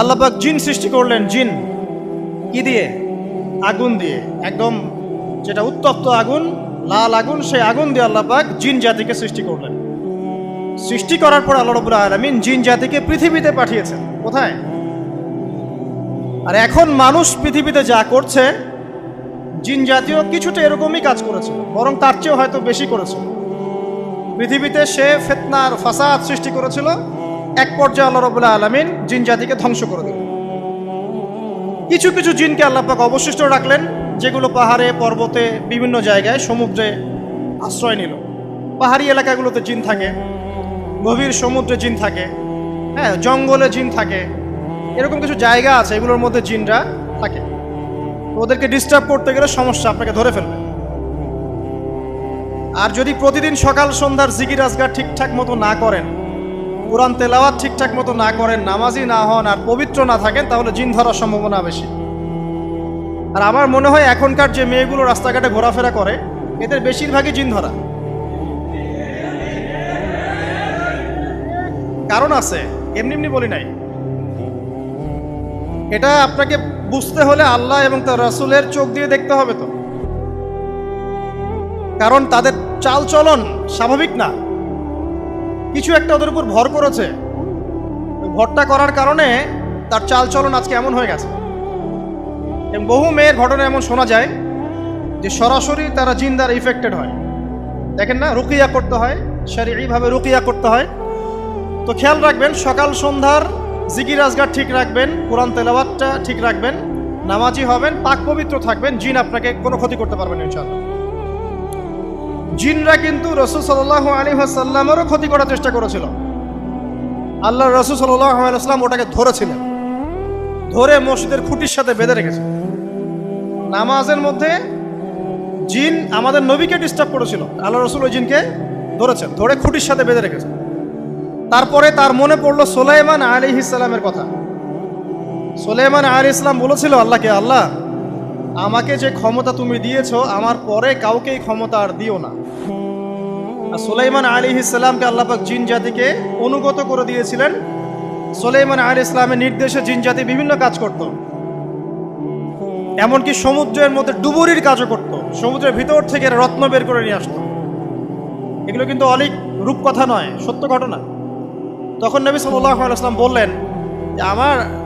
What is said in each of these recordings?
আল্লাপাক জিন সৃষ্টি করলেন, জিন কি দিয়ে? আগুন দিয়ে। একদম যেটা উত্তপ্ত আগুন, লাল আগুন, সেই আগুন দিয়ে আল্লাপাক জিন জাতিকে সৃষ্টি করলেন। সৃষ্টি করার পর আল্লাহ রবুল্লা আলমিন জিন জাতিকে পৃথিবীতে পাঠিয়েছেন। কোথায়? আর এখন মানুষ পৃথিবীতে যা করছে, জিন জাতীয় কিছুটা এরকমই কাজ করেছে, বরং তার চেয়েও হয়তো বেশি করেছে। পৃথিবীতে সে ফেতনার ফাসাদ সৃষ্টি করেছিল এক পর্যায়ে আল্লাহ রবুল্লাহ আলমিন জিন জাতিকে ধ্বংস করে দিল কিছু কিছু জিনকে আল্লাপাক অবশিষ্ট রাখলেন, যেগুলো পাহাড়ে, পর্বতে, বিভিন্ন জায়গায়, সমুদ্রে আশ্রয় নিল। পাহাড়ি এলাকাগুলোতে জিন থাকে, গভীর সমুদ্রে জিন থাকে হ্যাঁ জঙ্গলে জিন থাকে, এরকম কিছু জায়গা আছে, এগুলোর মধ্যে জিনরা থাকে। ওদেরকে ডিস্টার্ব করতে গেলে সমস্যা, আপনাকে ধরে ফেলবে। আর যদি প্রতিদিন সকাল সন্ধ্যার জিকির আজগার ঠিকঠাক মতো না করেন কোরআন তেলাওয়াত ঠিকঠাক মতো না করেন নামাজি না হন আর পবিত্র না থাকেন, তাহলে জিন ধরার সম্ভাবনা বেশি। আর আমার মনে হয় এখনকার যে মেয়েগুলো রাস্তাঘাটে ঘোরাফেরা করে, এদের বেশিরভাগই জিন ধরা। কারণ আছে, এমনি এমনি বলি নাই। এটা আপনাকে বুঝতে হলে আল্লাহ এবং তার রাসূলের চোখ দিয়ে দেখতে হবে তো। কারণ তাদের চাল চলন স্বাভাবিক না। কিছু একটা ওদের উপর ভর করেছে। ভরটা করার কারণে তার চাল চলন আজকে এমন হয়ে গেছে। বহু মেয়ের ঘটনা এমন শোনা যায় যে সরাসরি তারা জিন ইফেক্টেড হয়। দেখেন না, রুকিয়া করতে হয়, শারীরিকভাবে রুকিয়া করতে হয়। তো খেয়াল রাখবেন, সকাল সন্ধ্যার জিকির আজগার ঠিক রাখবেন, কোরআন তেলাওয়াতটা ঠিক রাখবেন, নামাজি হবেন, পাক পবিত্র থাকবেন, জিন আপনাকে কোনো ক্ষতি করতে পারবেন ইনশাআল্লাহ। জিনরা কিন্তু রসুল সাল্লাহ আলী সাল্লামেরও ক্ষতি করার চেষ্টা করেছিল। আল্লাহ রসুল সাল্লাহ আলাইসলাম ওটাকে ধরেছিলেন। ধরে মসজিদের খুঁটির সাথে বেঁধে রেখেছে। নামাজের মধ্যে জিন আমাদের নবীকে ডিস্টার্ব করেছিল। আল্লাহ রসুল ওই জিনকে ধরেছেন, ধরে খুঁটির সাথে বেঁধে রেখেছে। তারপরে তার মনে পড়ল সোলাইমান আলী ইসলামের কথা। সোলাইমান আলী ইসলাম বলেছিল, আল্লাহকে, আল্লাহ আমাকে যে ক্ষমতা তুমি দিয়েছ, আমার পরে কাউকে ক্ষমতা আর দিও না। সোলাইমান আলী ইসলামকে আল্লাপাক জিন জাতিকে অনুগত করে দিয়েছিলেন। সোলাইমান আলী ইসলামের নির্দেশে জিন জাতি বিভিন্ন কাজ করত। এমনকি সমুদ্রের মধ্যে ডুবুরির কাজও করত। সমুদ্রের ভিতর থেকে রত্ন বের করে নিয়ে আসতো। এগুলো কিন্তু অনেক রূপকথা নয়, সত্য ঘটনা। তখন নবী সাল্লাহ আলাইসলাম বললেন যে, আমার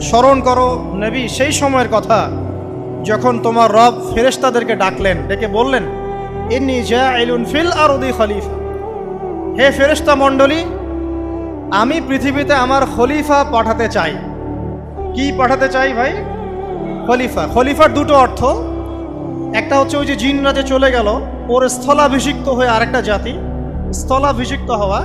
স্মরণ করো, নবী সেই সময়ের কথা, যখন তোমার রব ফেরেশতাদেরকে ডাকলেন, ডেকে বললেন, ইন্নি জাইলুন ফিল আরদি খলিফা। হে ফেরেশতা মণ্ডলী, আমি পৃথিবীতে আমার খলিফা পাঠাতে চাই। কি পাঠাতে চাই ভাই? খলিফা। খলিফার দুটো অর্থ। একটা হচ্ছে ওই যে জিনরা যে চলে গেল, ওর স্থলাভিষিক্ত হয়ে আরেকটা জাতি। স্থলাভিষিক্ত হওয়া।